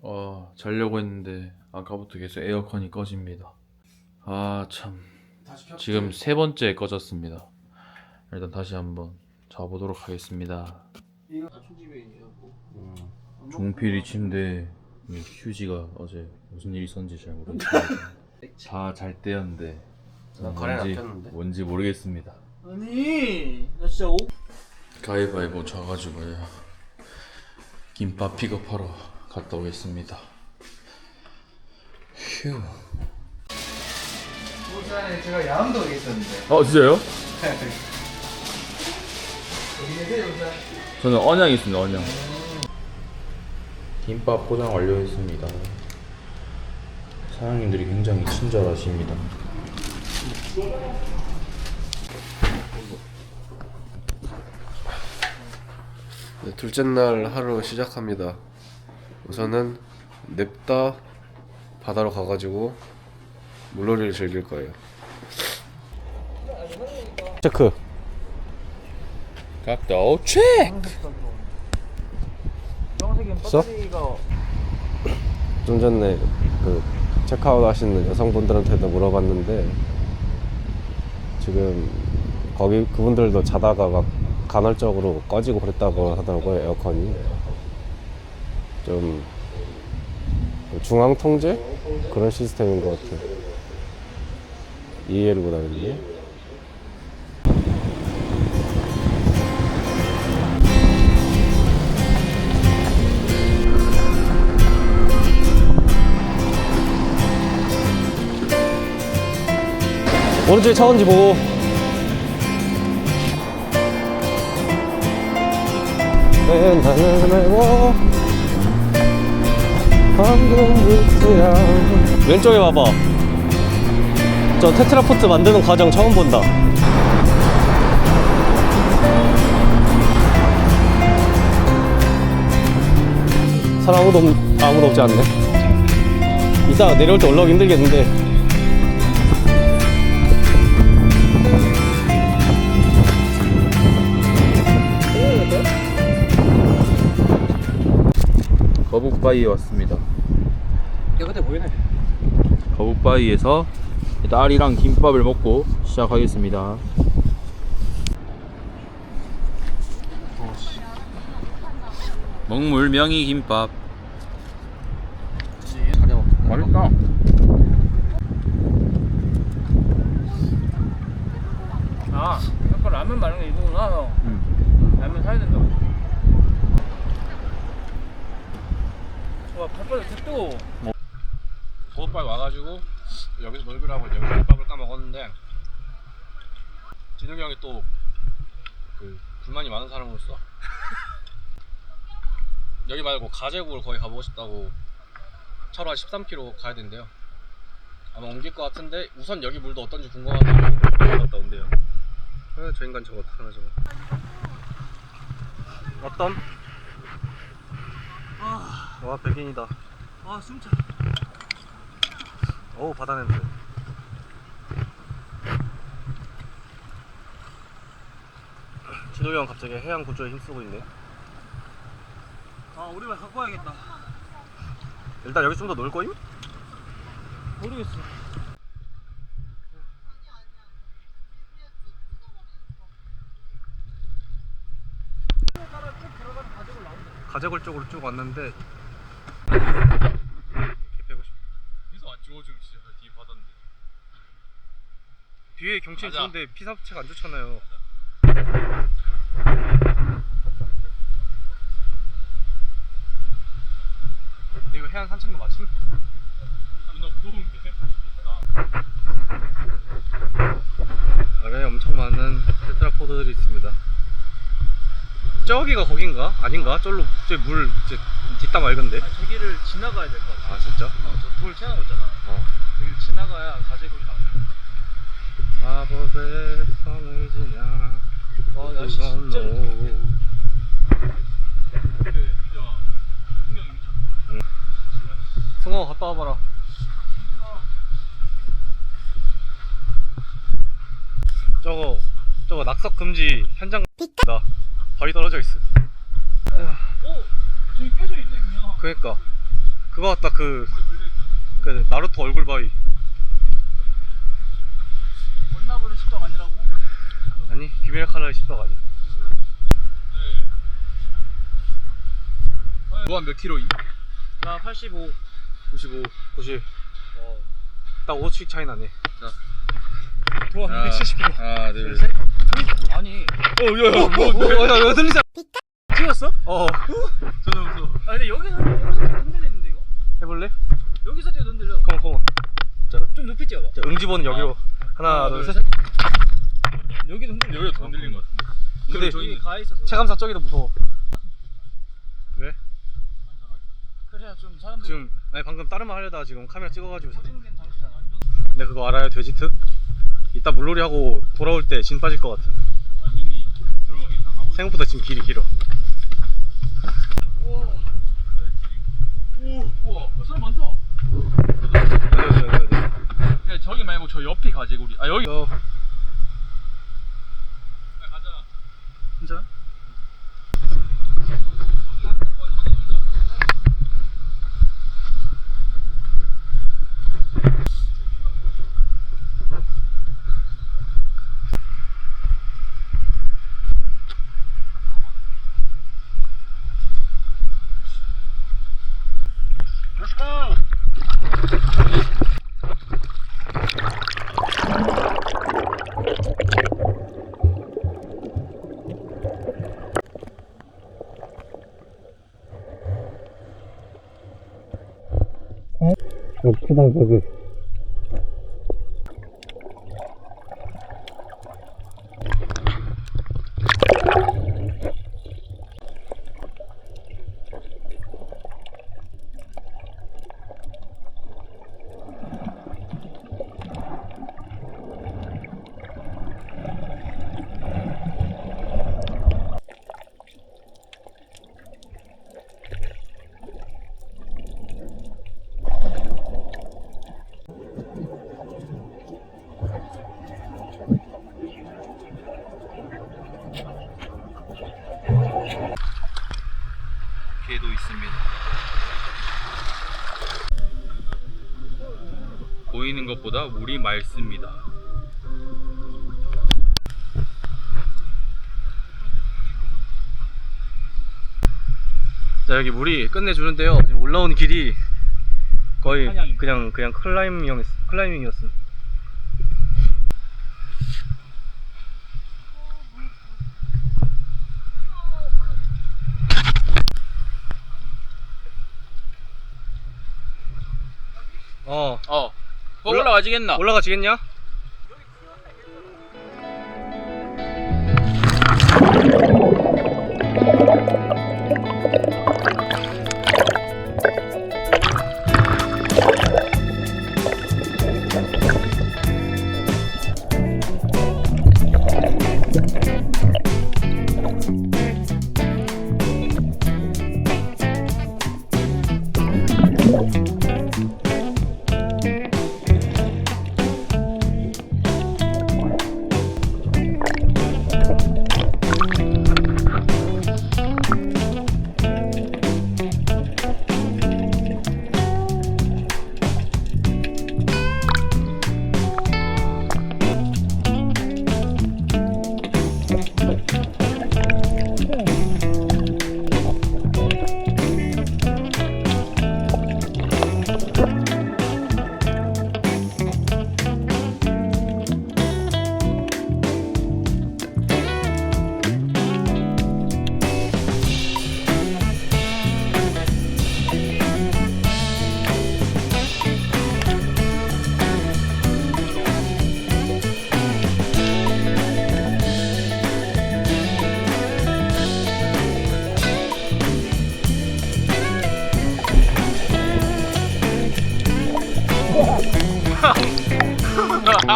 어, 자려고 했는데 아까부터 계속 에어컨이 꺼집니다. 아, 참. 지금 세 번째 꺼졌습니다. 일단 다시 한번 자보도록 하겠습니다. 이거 휴지베이냐고. 종필이 침대 이 휴지가 어제 무슨 일이 있었는지 잘 모르겠어요. 다잘 때였는데 난 뭔지? 뭔지 모르겠습니다. 아니, 나 진짜 오. 가위바위보 져가지고요. 김밥 픽업하러 갔다 오겠습니다. 휴. 부산에 제가 야암동에 있었는데 어 진짜요? 어디 계세요 부산? 저는 언양에 있습니다. 언양. 김밥 포장 완료했습니다. 사장님들이 굉장히 친절하십니다. 네, 둘째 날 하루 시작합니다. 우선은 냅다 바다로 가가지고 물놀이를 즐길 거예요. 체크. 각도 체크. 써? 좀 전에 그 체크아웃 하시는 여성분들한테도 물어봤는데 지금 거기 그분들도 자다가 막 간헐적으로 꺼지고 그랬다고 하더라고요 에어컨이 좀 중앙 통제? 그런 시스템인 것 같아요. 이해를 못하는데 오른쪽에 차 온지 보고. 나는 말고 왼쪽에 봐봐. 저 테트라포트 만드는 과정 처음 본다. 사람 아무도, 없, 아무도 없지 않네. 이따 내려올 때 올라오기 힘들겠는데. 거북바위에 왔습니다. 거북바위에서 딸이랑 김밥을 먹고 시작하겠습니다. 먹물 명이 김밥. 맛있다. 아 아까 라면 말하는 게 이거구나 형 음. 라면 사야 된다고 와 뜨거워 고급발 와가지고 여기서 놀기로 하고 여기서 김밥을 까먹었는데 진욱이 형이 또 그 불만이 많은 사람으로서 여기 말고 가제국을 거의 가보고 싶다고 차로 한 13km 가야 된대요. 아마 옮길 것 같은데 우선 여기 물도 어떤지 궁금하다고 갔다 온대요. 아, 저 인간 저거 어떡하나 저거. 어떤? 와 백인이다. 아 숨차 어우 바다 냄새. 진욱이 형 갑자기 해양 구조에 힘쓰고 있네. 아 오리발 갖고 와야겠다. 일단 여기 좀 더 놀 거임? 모르겠어. 가재골 쪽으로 쭉 왔는데 개 빼고 싶어 계속 안 찍어주면 진짜 뒤에 바다인데. 뒤에 경치 가자. 좋은데 피사체가 안 좋잖아요 이거 해안 산책로 맞지? 너 부은데? 아래 엄청 많은 테트라포드들이 있습니다. 저기가 거긴가? 아닌가? 저로 저물 이제 뒷담 맑은데? 저기를 지나가야 될 것 같아 아 진짜? 저돌 튀어나오고 있잖아 어. 여기를 지나가야 가재굴이 나와 마법의 성을 지나 와 날씨 진짜 좋다 승호 갔다 와봐라. 저거 저거 낙석 금지 현장 나 바위 떨어져 있어. 오! 저기 껴져 있네 그냥 그니까 그거 같다 그, 그 나루토 얼굴 바위 원나블은 십덕 아니라고? 아니 비밀 칼날의 십박 아니 너가 몇 킬로임? 나 85. 95 90 어, 딱 5씩 차이 나네 도와 170kg. 하나 둘 셋. 아니. 어야야 뭐, 야, 야, 들리지 찍었어? 어 저는 무서워 아 근데 여기서 여기서 뛰어 흔들리는데 이거? 해볼래? 여기서 뛰어 흔들려. 컴온 컴온 좀 높이 뛰어봐. 자 응집어는 여기로 하나 둘 셋 여기도 흔들려. 여기가 더 흔들린 것 같은데 근데 여기 가 있어서. 체감상 저기도 무서워 왜? 그래야 좀 사람들 지금 아니 방금 다른 말 하려다가 지금 카메라 찍어가지고. 근데 그거 알아요 돼지특? 이따 물놀이 하고 돌아올 때 진 빠질 것 같은 이미 들어가 이상하고 생각보다 지금 길이 길어 우와 사람 많다 어디 어디 어디 어디 그냥 저기 말고 저 옆이 가재구리 아 여기 어, 가자 진짜? 크다 저기 개도 있습니다 보이는 것보다 물이 맑습니다. 자 여기 물이 끝내주는데요. 지금 올라오는 길이 거의. 그냥 그냥 클라이밍 클라이밍이었음 어 어 거기 올라가지겠나? 올라가지겠냐?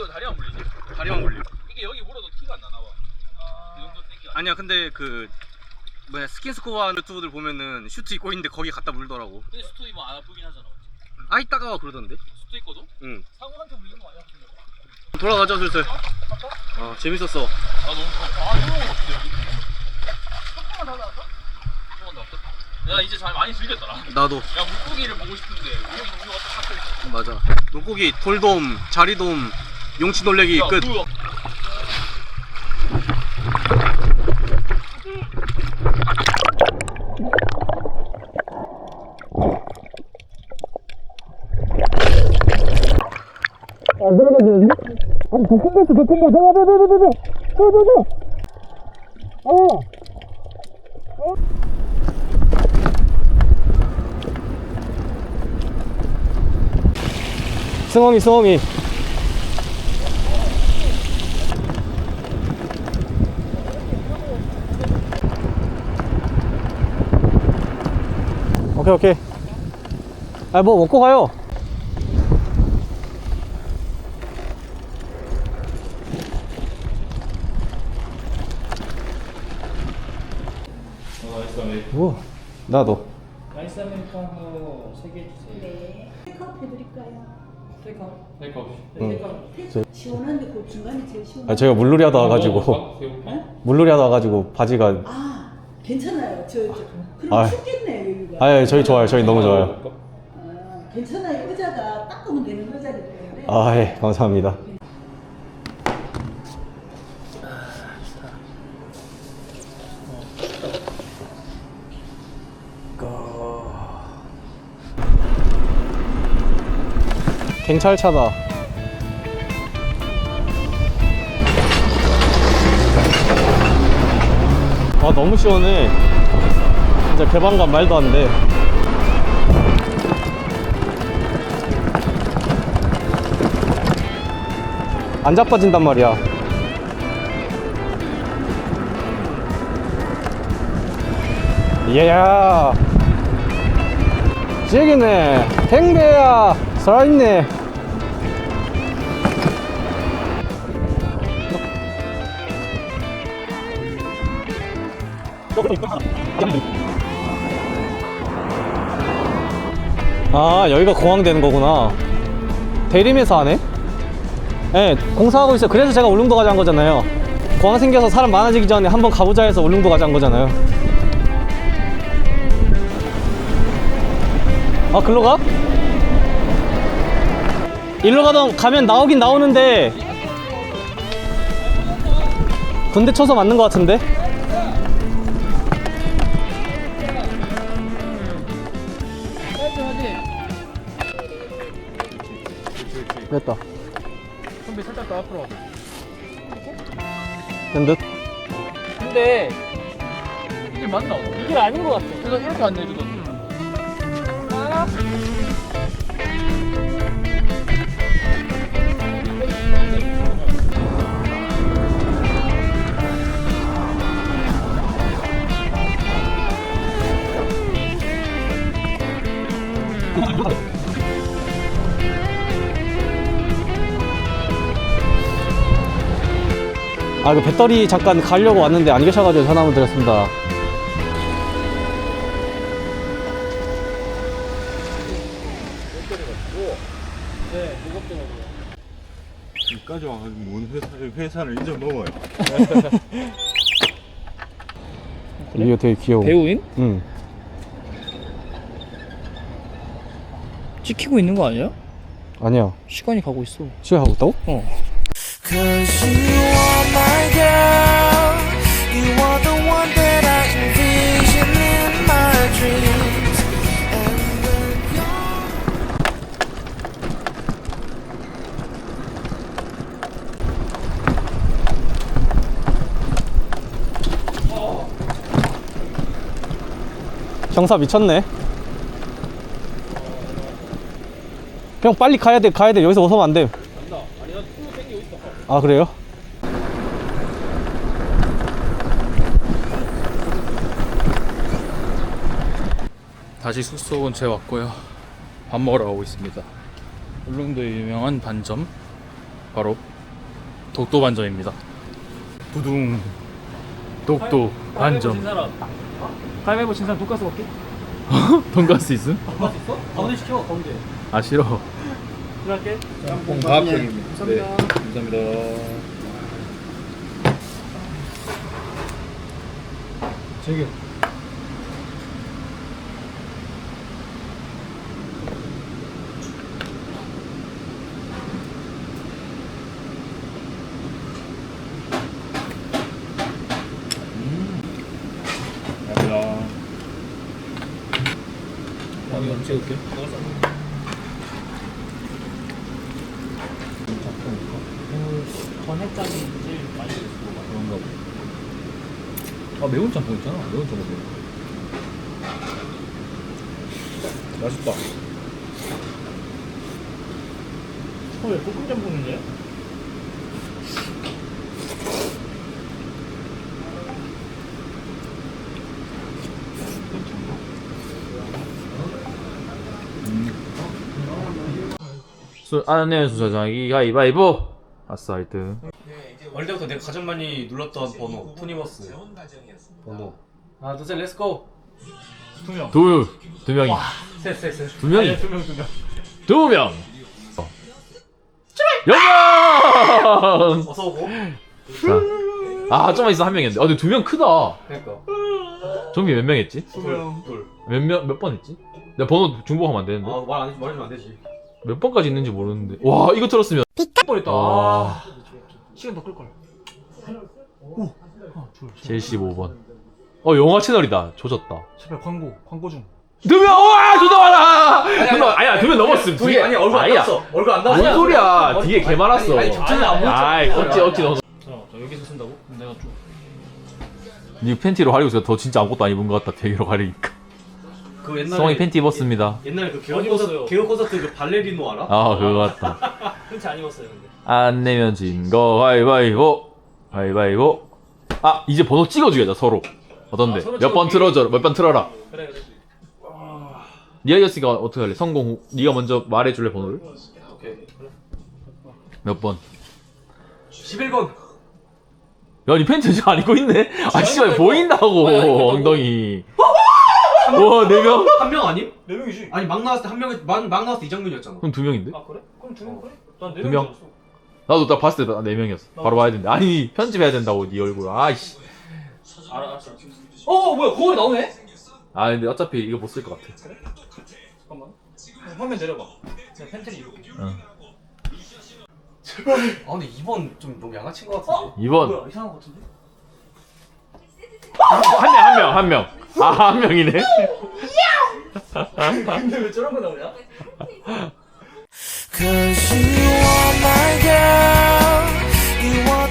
이거 다리만 물리지? 다리만 물려. 이게 여기 물어도 티가 안 나나 봐. 그 정도 세기가. 아니야 근데 그 뭐냐 스킨스코어 유튜브들 보면은 슈트 입고 있는데 거기 갖다 물더라고. 근데 수트 입으면 안 아프긴 하잖아. 아이 따가워 그러던데. 수트 입고도? 응. 상호한테 물린 거 아니야? 돌아가자 슬슬. 어? 어 재밌었어. 아 너무 좋아. 아 이런 거 같은데 여기. 조금만 더 나왔어? 조금만 더 왔어? 내가 이제 잘 많이 즐겼더라. 나도 야 물고기를 보고 싶은데 물고기 종류가 딱 맞아. 물고기 돌돔, 자리돔, 용치 놀래기 야, 끝. 그 승홍이 승홍이 오케이 오케이 아 뭐 먹고 가요 뭐 나도 라이스 아메리카노 3개 주세요. 네. 테이크아웃 해드릴까요? 테이크아웃. 시원한데 그 중간이 제일 시원한. 아, 제가 물놀이 하다 와가지고 물놀이 하다 와가지고 바지가 아, 괜찮아요. 저, 저 그럼 아. 춥겠네. 아 예, 저희 좋아요. 저희 너무 좋아요. 아, 괜찮아요. 의자가 닦으면 되는 의자기 때문에. 아 예 감사합니다. 경찰차다. 아 너무 시원해 진짜 개방감 말도 안 돼 안 자빠진단 말이야. 이야. 찌기네. 탱배야. 살아있네. 아, 여기가 공항 되는 거구나. 대림에서 하네? 네, 공사하고 있어요. 그래서 제가 울릉도 가자 한 거잖아요. 공항 생겨서 사람 많아지기 전에 한번 가보자 해서 울릉도 가자 한 거잖아요. 아, 글로 가? 일로 가던 가면 나오긴 나오는데 군대 쳐서 맞는 것 같은데? 됐다. 선배 살짝 더 앞으로. 된 듯? 근데 이게 맞나? 이게 아닌 것 같아. 그래서 이렇게 안 내주거든. 아, 그 배터리 잠깐 가려고 왔는데 안 계셔가지고 전화 한번 드렸습니다. 여기까지 와가지고 뭔 회사, 회사를 이제 넘어요. 이거 되게 귀여워. 배우인? 응. 찍히고 있는 거 아니야? 아니야. 시간이 가고 있어. 집에 가고 있다고? 어. 경사 미쳤네. 형 빨리 가야 돼, 가야 돼. 여기서 웃으면 안 돼. 아 그래요? 다시 숙소 근처에 왔고요. 밥 먹으러 가고 있습니다. 울릉도의 유명한 반점 바로 독도 반점입니다. 두둥 똑똑 반점 가위바위보 진 사람 돈가스 먹게 돈가스 있음? 돈가스 있어? 가운데 시켜 가운데 아 싫어 들어갈게. 짬뽕밥형입니다. 네 감사합니다. 저기 감사합니다. 아니 언제 올게. 전해장이 제일 많이 그런가 보다. 아 매운 짬뽕 있잖아. 매운 짬뽕. 맛있다. 왜 볶음 짬뽕인데? 수, 안내 수사장이 가위바위보 아싸 1등 어릴 때부터 내가 가장 많이 눌렀던 번호 토니버스 번호 하나 둘셋 렛츠고 두, 두 명이 셋셋셋 두 명이 두명 두명 두 명. 여명. 어서 오고 자. 아, 좀만 있어 한 명이었는데. 아, 근데 두 명 크다. 그러니까 좀비 몇명 했지? 두명 둘. 몇 명, 몇 번 했지? 내가 번호 중복하면 안 되는데. 아말 안 말해주면 안 되지 몇 번까지 있는지 모르는데. 와, 이거 들었으면. 뻔했다 아, 시간 더 끌걸 제시 5번. 어, 영화 채널이다. 조졌다. 제발 광고 광고 중 두 명! 와, 조다 와라! 두 명, 아니야, 두명 넘었음. 둘이 뒤에. 아니 얼굴 안 아니야. 나왔어 얼굴 안뭔 나왔어 소리야. 뒤에 개 많았어. 아니, 접전은 안 보였잖아 어찌, 어찌 넣어. 자, 자 여기서 쓴다고? 내가 좀 니 팬티로 가리고 있어. 더 진짜 아무것도 안 입은 것 같다. 되게로 가리니까. 그 옛날에 성이 팬티 입었습니다. 옛날에 그안 콘서트. 개그 콘서트 그 발레리노 알아? 아, 그거 같다. 팬티 안 입었어요 근데. 안 내면 진 거. 가위바위보. 가위바위보. 아 이제 번호 찍어주겠다 서로. 어떤데? 아, 서로 몇 번 찍어주기. 틀어줘. 몇 번 틀어라. 그래 그래. 니가 이겼으니까 어떻게 할래? 성공 후 니가 먼저 말해줄래 번호를? 오케이 몇 번? 11번. 야니 팬티 지금 안 입고 있네? 아 씨발 보인다고 아니, 아니, 아니, 엉덩이 와 4명? 한 명 아님? 네 명이지 아니 막 나왔을 때 한 명이 막, 막 나왔을 때 이장면이었잖아 그럼 2명인데? 아 그래? 그럼 두 명 그래? 난네 두 명. 명? 나도 딱 봤을 때 4명이었어 바로 봐야 되는데 아니 편집해야 된다고 니 얼굴 아이씨 알아 알았어 어 뭐야 거기 나오네? 아 근데 어차피 이거 못 쓸 것 같아 잠깐만 화면 내려봐 내가 팬티를 입을게 아 근데 2번 좀 너무 양아친 것 같은데 2번 뭐야 이상한 거 같은데? 한 명, 한 명, 한 명. 아, 한 명이네. 근데 왜 저런 거 나오냐? Cause you are my girl. You are